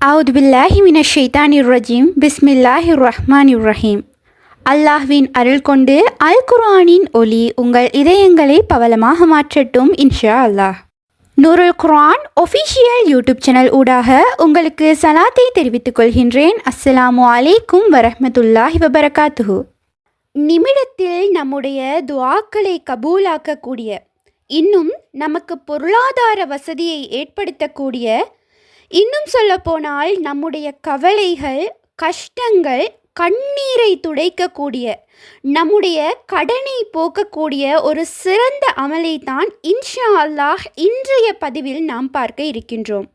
அவுது பில்லாஹி மின ஷைத்தானிர் ரஜீம் பிஸ்மில்லாஹி ரஹ்மானிர் ரஹீம் அல்லாஹ்வின் அருள் கொண்டு அல் குர்ஆனின் ஒளி உங்கள் இதயங்களை பவலமாக மாற்றட்டும் இன்ஷா அல்லாஹ். Noorul Quran official YouTube channel ஊடாக உங்களுக்கு சலாத்தை தெரிவித்துக் கொள்கின்றேன். அஸ்ஸலாமு அலைக்கும் வரஹமத்துல்லாஹி வபரகாத்துஹு. நிமிடத்தில் நம்முடைய துவாக்களை கபூலாக்கக்கூடிய இன்னும் நமக்கு பொருளாதார வசதியை ஏற்படுத்தக்கூடிய இன்னும் சொல்லப்போனால் நம்முடைய கவலைகள் கஷ்டங்கள் கண்ணீரை துடைக்கக்கூடிய நம்முடைய கடனை போக்கக்கூடிய ஒரு சிறந்த அமலை தான் இன்ஷா அல்லாஹ் இன்றைய பதிவில் நாம் பார்க்க இருக்கின்றோம்.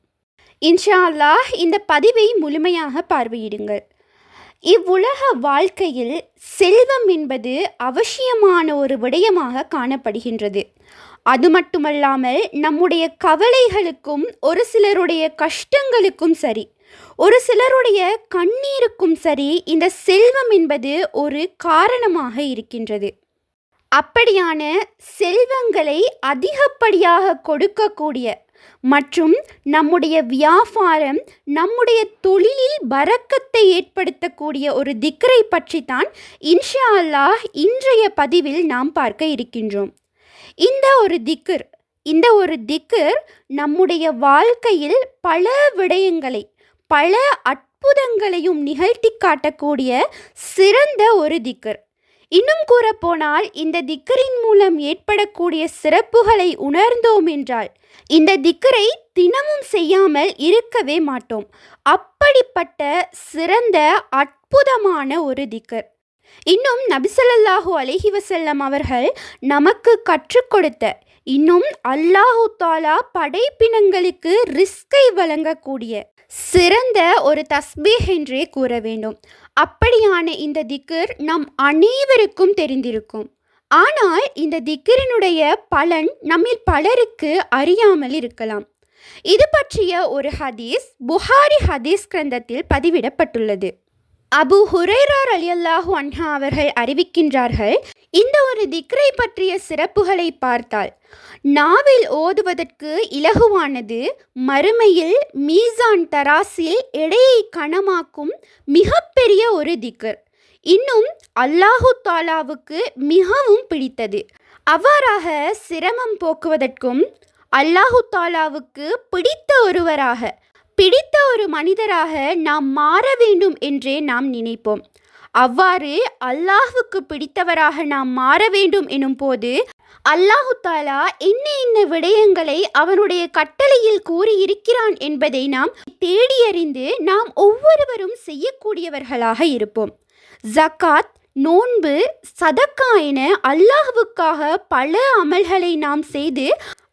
இன்ஷா அல்லாஹ் இந்த பதிவை முழுமையாக பார்வையிடுங்கள். இவ்வுலக வாழ்க்கையில் செல்வம் என்பது அவசியமான ஒரு விடயமாக காணப்படுகின்றது. அது மட்டுமல்லாமல் நம்முடைய கவலைகளுக்கும் ஒரு சிலருடைய கஷ்டங்களுக்கும் சரி ஒரு சிலருடைய கண்ணீருக்கும் சரி இந்த செல்வம் என்பது ஒரு காரணமாக இருக்கின்றது. அப்படியான செல்வங்களை அதிகப்படியாக கொடுக்கக்கூடிய மற்றும் நம்முடைய வியாபாரம் நம்முடைய தொழிலில் பறக்கத்தை ஏற்படுத்தக்கூடிய ஒரு திக்கரை தான் இன்ஷா அல்லாஹ் இன்றைய பதிவில் நாம் பார்க்க இருக்கின்றோம். இந்த ஒரு திக்கர் இந்த ஒரு திக்கர் நம்முடைய வாழ்க்கையில் பல விடயங்களை பல அற்புதங்களையும் நிகழ்த்தி காட்டக்கூடிய சிறந்த ஒரு திக்கர். இன்னும் கூறப்போனால் இந்த திக்கரின் மூலம் ஏற்படக்கூடிய சிறப்புகளை உணர்ந்தோம் என்றால் இந்த திக்கரை தினமும் செய்யாமல் இருக்கவே மாட்டோம். அப்படிப்பட்ட சிறந்த அற்புதமான ஒரு திக்கர். இன்னும் நபிசல்லாஹூ அலஹி வசல்லம் அவர்கள் நமக்கு கற்றுக் கொடுத்த இன்னும் அல்லாஹு தாலா படைப்பினங்களுக்கு ரிஸ்கை வழங்கக்கூடிய சிறந்த ஒரு தஸ்பீஹ் என்றே கூற வேண்டும். அப்படியான இந்த திக்கர் நம் அனைவருக்கும் தெரிந்திருக்கும். ஆனால் இந்த திக்கரினுடைய பலன் நம்மில் பலருக்கு அறியாமல் இருக்கலாம். இது பற்றிய ஒரு ஹதீஸ் புகாரி ஹதீஸ் கிரந்தத்தில் பதிவிடப்பட்டுள்ளது. அபு ஹுரைரார் அலியல்லாஹு அன்ஹா அவர்கள் அறிவிக்கின்றார்கள் இந்த ஒரு திக்ரை பற்றிய சிறப்புகளை பார்த்தால் நாவில் ஓதுவதற்கு இலகுவானது மறுமையில் மீசான் தராசில் எடையை கனமாக்கும் மிகப்பெரிய ஒரு திக்ர். இன்னும் அல்லாஹு தாலாவுக்கு மிகவும் பிடித்தது. அவ்வாறாக சிரமம் போக்குவதற்கும் அல்லாஹு தாலாவுக்கு பிடித்த ஒருவராக பிடித்த ஒரு மனிதராக நாம் மாற வேண்டும் என்றே நாம் நினைப்போம். அவ்வாறு அல்லாஹுக்கு பிடித்தவராக நாம் மாற வேண்டும் எனும் போது அல்லாஹு தாலா என்ன என்ன விடயங்களை அவனுடைய கட்டளையில் கூறியிருக்கிறான் என்பதை நாம் தேடியறிந்து நாம் ஒவ்வொருவரும் செய்யக்கூடியவர்களாக இருப்போம். ஜக்காத் நோன்பு சதக்கா என அல்லாஹுவுக்காக பல அமல்களை நாம் செய்து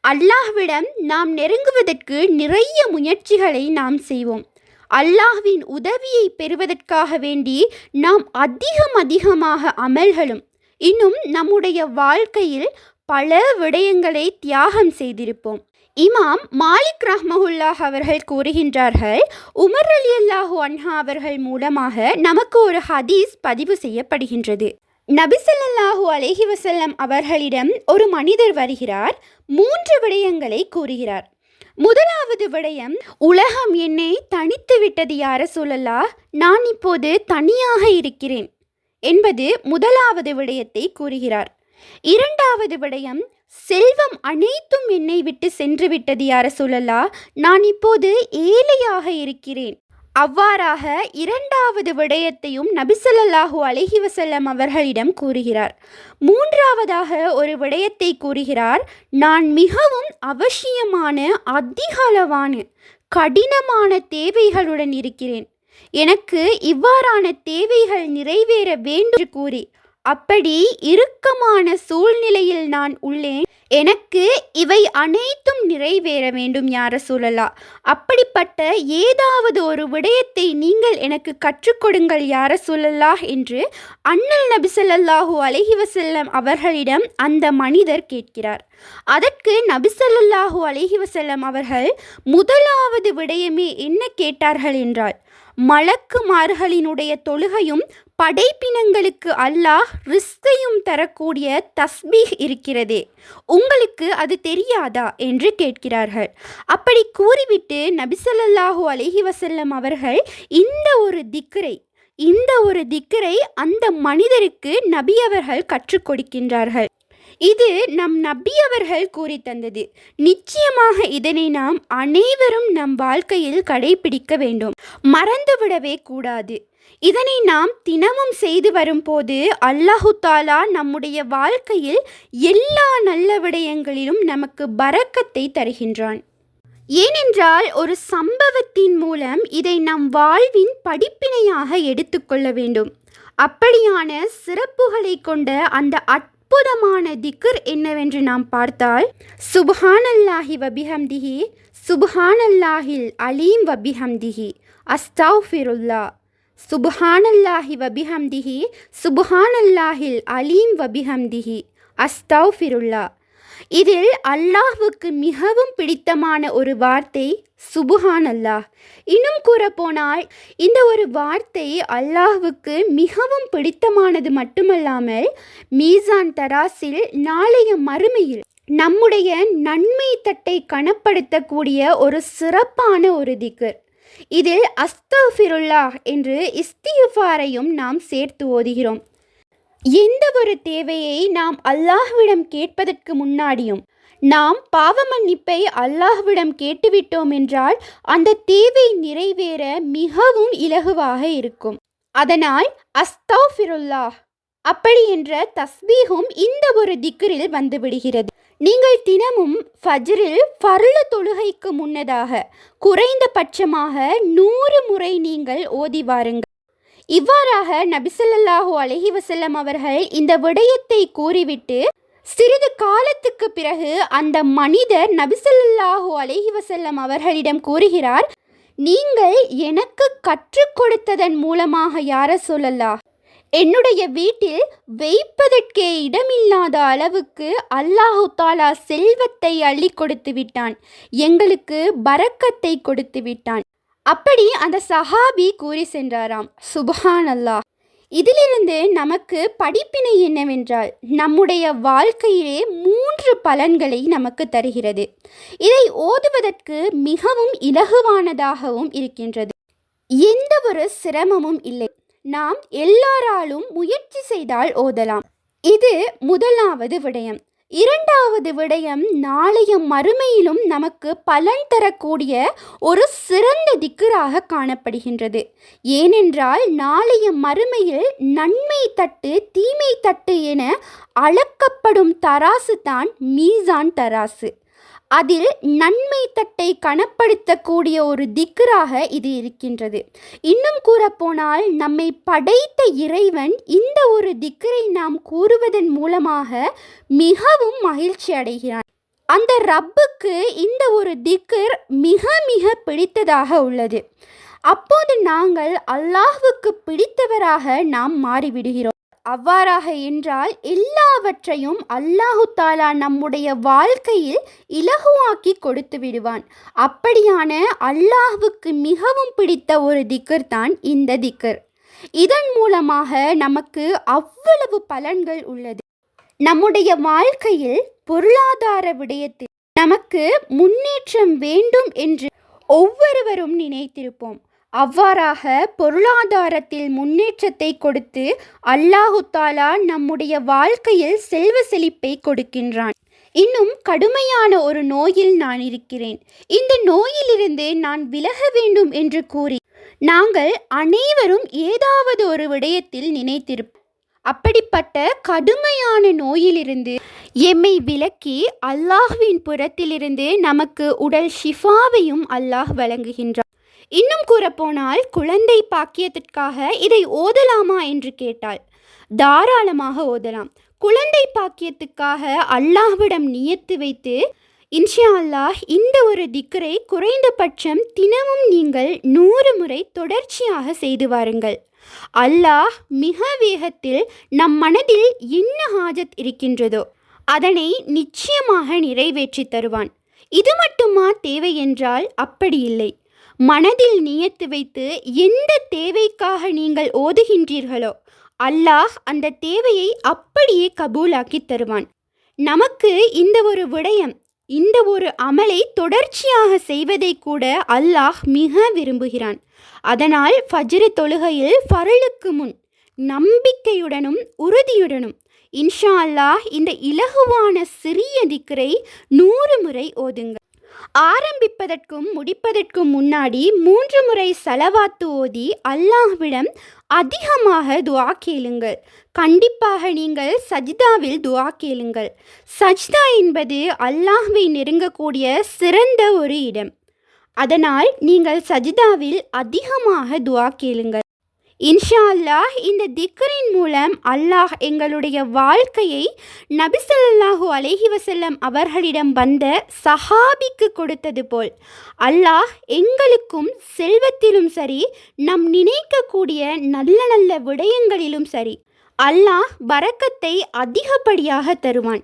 அல்லாஹ்விடம் நாம் நெருங்குவதற்கு நிறைய முயற்சிகளை நாம் செய்வோம். அல்லாஹ்வின் உதவியை பெறுவதற்காக வேண்டி நாம் அதிகம் அதிகமாக அமல்களும் இன்னும் நம்முடைய வாழ்க்கையில் பல விடயங்களை தியாகம் செய்திருப்போம். இமாம் மாலிக் ரஹ்மஹுல்லாஹ் அவர்கள் கூறுகின்றார்கள் உமர் அலி அல்லாஹு அன்ஹா அவர்கள் மூலமாக நமக்கு ஒரு ஹதீஸ் பதிவு செய்யப்படுகின்றது. நபிசல்லாஹு அலேஹி வசல்லம் அவர்களிடம் ஒரு மனிதர் வருகிறார். மூன்று விடயங்களை கூறுகிறார். முதலாவது விடயம் உலகம் என்னை தனித்து விட்டது யார சொல்லலா நான் இப்போது தனியாக இருக்கிறேன். என்பது முதலாவது விடயத்தை கூறுகிறார். இரண்டாவது விடயம் செல்வம் அனைத்தும் என்னை விட்டு சென்று விட்டது யார சொல்லலா நான் இப்போது ஏழையாக இருக்கிறேன். அவ்வாறாக இரண்டாவது விடயத்தையும் நபிசல்லாஹூ அலஹி வசல்லம் அவர்களிடம் கூறுகிறார். மூன்றாவதாக ஒரு விடயத்தை கூறுகிறார். நான் மிகவும் அவசியமான அதிக அளவான கடினமான தேவைகளுடன் இருக்கிறேன். எனக்கு இவ்வாறான தேவைகள் நிறைவேற வேண்டும் கூறி அப்படி இறுக்கமான சூழ்நிலையில் நான் உள்ளேன். எனக்கு இவை அனைத்தும் நிறைவேற வேண்டும் யார சூழலா. அப்படிப்பட்ட ஏதாவது ஒரு விடயத்தை நீங்கள் எனக்கு கற்றுக்கொடுங்கள் யார சூழலா என்று அண்ணல் நபிசல்லாஹு அலஹி வசல்லம் அவர்களிடம் அந்த மனிதர் கேட்கிறார். அதற்கு நபிசல்லாஹு அலஹி வசல்லம் அவர்கள் முதலாவது விடயமே என்ன? கேட்டார்கள் என்றால் மலக்குமார்களினுடைய தொழுகையும் படைப்பினங்களுக்கு அல்லாஹ் ரிஸ்கையும் தரக்கூடிய தஸ்பீஹ் இருக்கிறதே. உங்களுக்கு அது தெரியாதா? என்று கேட்கிறார்கள். அப்படி கூறிவிட்டு நபிசல்லாஹூ அலஹி வசல்லம் அவர்கள் இந்த ஒரு திக்கரை இந்த ஒரு திக்கரை அந்த மனிதருக்கு நபி அவர்கள் கற்றுக் கொடுக்கின்றார்கள். இது நம் நபி அவர்கள் கூறி தந்தது. நிச்சயமாக இதனை நாம் அனைவரும் நம் வாழ்க்கையில் கடைபிடிக்க வேண்டும். மறந்துவிடவே கூடாது. இதனை நாம் தினமும் செய்து வரும்போது அல்லாஹு தாலா நம்முடைய வாழ்க்கையில் எல்லா நல்ல விடயங்களிலும் நமக்கு பறக்கத்தை தருகின்றான். ஏனென்றால் ஒரு சம்பவத்தின் மூலம் இதை நம் வாழ்வின் படிப்பினையாக எடுத்துக்கொள்ள வேண்டும். அப்படியான சிறப்புகளை கொண்ட அந்த அற்புதமான திக்ர் என்னவென்று நாம் பார்த்தால் சுபஹானல்லாஹி வபிஹம்திஹி சுபஹானல்லாஹில் அலீம் வபிஹம்திஹி அஸ்தாஃபிருல்லா. சுபஹானல்லாஹி வபிஹம்திஹி சுபஹானல்லாஹில் அலீம் வபிஹம்திஹி அஸ்தாஃபிருல்லா இதில் அல்லாஹ்வுக்கு மிகவும் பிடித்தமான ஒரு வார்த்தை சுபுஹான் அல்லாஹ் இன்னும் கூற போனால் இந்த ஒரு வார்த்தை அல்லாஹ்வுக்கு மிகவும் பிடித்தமானது மட்டுமல்லாமல் மீசான் தராசில் நாளைய மறுமையில் நம்முடைய நன்மை தட்டை கனப்படுத்தக்கூடிய ஒரு சிறப்பான ஒரு திகர் இதில் அஸ்தஃபிருல்லா என்று இஸ்திஃபாரையும் நாம் சேர்த்து ஓதுகிறோம். எந்த ஒரு தேவையை நாம் அல்லாஹ்விடம் கேட்பதற்கு முன்னாடியும் நாம் பாவ மன்னிப்பை அல்லாஹ்விடம் கேட்டுவிட்டோம் என்றால் அந்த தேவை நிறைவேற மிகவும் இலகுவாக இருக்கும். அதனால் அஸ்தௌஃபிருல்லாஹ் அப்படி என்ற தஸ்பீகும் இந்த ஒரு திக்ரில் வந்துவிடுகிறது நீங்கள் தினமும் ஃபஜ்ரில் ஃபர்ல தொழுகைக்கு முன்னதாக குறைந்தபட்சமாக நூறு முறை நீங்கள் ஓதி வாருங்கள். இவ்வாறாக நபிசல்லாஹு அலஹி வசல்லம் அவர்கள் இந்த விடயத்தை கூறிவிட்டு சிறிது காலத்துக்கு பிறகு அந்த மனிதர் நபிசல்லாஹு அலஹி வசல்லம் அவர்களிடம் கூறுகிறார் நீங்கள் எனக்கு கற்றுக் கொடுத்ததன் மூலமாக யார சொல்லலா என்னுடைய வீட்டில் வைப்பதற்கே இடமில்லாத அளவுக்கு அல்லாஹு தாலா செல்வத்தை அள்ளி கொடுத்து விட்டான். எங்களுக்கு பரக்கத்தை கொடுத்து விட்டான். அப்படி அந்த சஹாபி கூறி சென்றாராம். சுபஹான் அல்லாஹ் இதிலிருந்து நமக்கு படிப்பினை என்னவென்றால் நம்முடைய வாழ்க்கையிலே மூன்று பலன்களை நமக்கு தருகிறது. இதை ஓதுவதற்கு மிகவும் இலகுவானதாகவும் இருக்கின்றது. எந்த ஒரு சிரமமும் இல்லை. நாம் எல்லாராலும் முயற்சி செய்தால் ஓதலாம். இது முதலாவது விடயம். இரண்டாவது விடயம் நாளைய மறுமையிலும் நமக்கு பலன் தரக்கூடிய ஒரு சிறந்த திக்கராக காணப்படுகின்றது. ஏனென்றால் நாளைய மறுமையில் நன்மை தட்டு தீமை தட்டு என அளக்கப்படும் தராசு தான் மீசான் தராசு. அதில் நன்மை தட்டை கனப்படுத்தக்கூடிய ஒரு திக்கராக இது இருக்கின்றது. இன்னும் கூறப்போனால் நம்மை படைத்த இறைவன் இந்த ஒரு திக்கரை நாம் கூறுவதன் மூலமாக மிகவும் மகிழ்ச்சி அடைகிறான். அந்த ரப்புக்கு இந்த ஒரு திக்கர் மிக மிக பிடித்ததாக உள்ளது. அப்போது நாங்கள் அல்லாஹுக்கு பிடித்தவராக நாம் மாறிவிடுகிறோம். அவ்வாறாக என்றால் எல்லாவற்றையும் அல்லாஹு தாலா நம்முடைய வாழ்க்கையில் இலகுவாக்கி கொடுத்து விடுவான். அப்படியான அல்லாஹுக்கு மிகவும் பிடித்த ஒரு திக்கர் தான் இந்த திக்கர் இதன் மூலமாக நமக்கு அவ்வளவு பலன்கள் உள்ளது. நம்முடைய வாழ்க்கையில் பொருளாதார விடயத்தில் நமக்கு முன்னேற்றம் வேண்டும் என்று ஒவ்வொருவரும் நினைத்திருப்போம். அவ்வாறாக பொருளாதாரத்தில் முன்னேற்றத்தை கொடுத்து அல்லாஹு தாலா நம்முடைய வாழ்க்கையில் செல்வ செழிப்பை கொடுக்கின்றான். இன்னும் கடுமையான ஒரு நோயில் நான் இருக்கிறேன். இந்த நோயிலிருந்து நான் விலக வேண்டும் என்று கூறி நாங்கள் அனைவரும் ஏதாவது ஒரு விடயத்தில் நினைத்திருப்போம். அப்படிப்பட்ட கடுமையான நோயிலிருந்து எம்மை விலக்கி அல்லாஹ்வின் புறத்திலிருந்து நமக்கு உடல் ஷிஃபாவையும் அல்லாஹ் வழங்குகின்றார் இன்னும் கூறப்போனால் குழந்தை பாக்கியத்திற்காக இதை ஓதலாமா என்று கேட்டாள். தாராளமாக ஓதலாம். குழந்தை பாக்கியத்துக்காக அல்லாஹ்விடம் நியத்து வைத்து இன்ஷா அல்லாஹ் இந்த ஒரு திக்கரை குறைந்தபட்சம் தினமும் நீங்கள் நூறு முறை தொடர்ச்சியாக செய்து வாருங்கள். அல்லாஹ் மிக வேகத்தில் நம் மனதில் என்ன ஹாஜத் இருக்கின்றதோ அதனை நிச்சயமாக நிறைவேற்றி தருவான். இது மட்டுமா தேவை என்றால் அப்படி இல்லை. மனதில் நியத்து வைத்து எந்த தேவைக்காக நீங்கள் ஓதுகின்றீர்களோ அல்லாஹ் அந்த தேவையை அப்படியே கபூலாக்கி தருவான். நமக்கு இந்த ஒரு விடயம் இந்த ஒரு அமலை தொடர்ச்சியாக செய்வதை கூட அல்லாஹ் மிக விரும்புகிறான். அதனால் ஃபஜ்ரு தொழுகையில் ஃபரலுக்கு முன் நம்பிக்கையுடனும் உறுதியுடனும் இன்ஷா அல்லாஹ் இந்த இலகுவான சிறிய திக்கரை நூறு முறை ஓதுங்கள். ஆரம்பிப்பதற்கும் முடிப்பதற்கும் முன்னாடி மூன்று முறை செலவாத்து ஓதி அல்லாஹ்விடம் அதிகமாக துவா கேளுங்கள். கண்டிப்பாக நீங்கள் சஜிதாவில் துவா கேளுங்கள். சஜ்தா என்பது அல்லாஹ்வை நெருங்கக்கூடிய சிறந்த ஒரு இடம். அதனால் நீங்கள் சஜிதாவில் அதிகமாக துவா கேளுங்கள். இன்ஷா அல்லாஹ் இந்த திக்கரின் மூலம் அல்லாஹ் எங்களுடைய வாழ்க்கையை நபிசல்லாஹு அலைஹி வசல்லம் அவர்களிடம் வந்த சஹாபிக்கு கொடுத்தது போல் அல்லாஹ் எங்களுக்கும் செல்வத்திலும் சரி நம் நினைக்கக்கூடிய நல்ல நல்ல விடயங்களிலும் சரி அல்லாஹ் வரக்கத்தை அதிகப்படியாக தருவான்.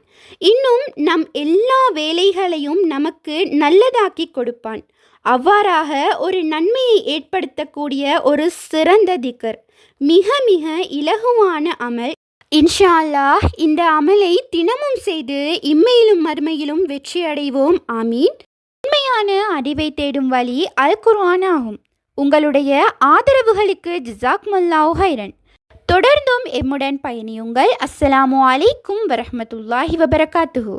இன்னும் நம் எல்லா வேலைகளையும் நமக்கு நல்லதாக்கி கொடுப்பான். அவ்வாறாக ஒரு நன்மையை ஏற்படுத்தக்கூடிய ஒரு சிறந்த திக்கர். மிக மிக இலகுவான அமல். இன்ஷா அல்லாஹ் இந்த அமலை தினமும் செய்து இம்மையிலும் மறுமையிலும் வெற்றி அடைவோம் ஆமீன். உண்மையான அறிவை தேடும் வழி அல் குர்ஆன் ஆகும் உங்களுடைய ஆதரவுகளுக்கு ஜிசாக் மல்லாஹ் ஹைரன் தொடர்ந்தும் எம்முடன் பயணியுங்கள். அஸ்ஸலாமு அலைக்கும் வரஹமத்துல்லாஹி வபரகாத்துஹூ.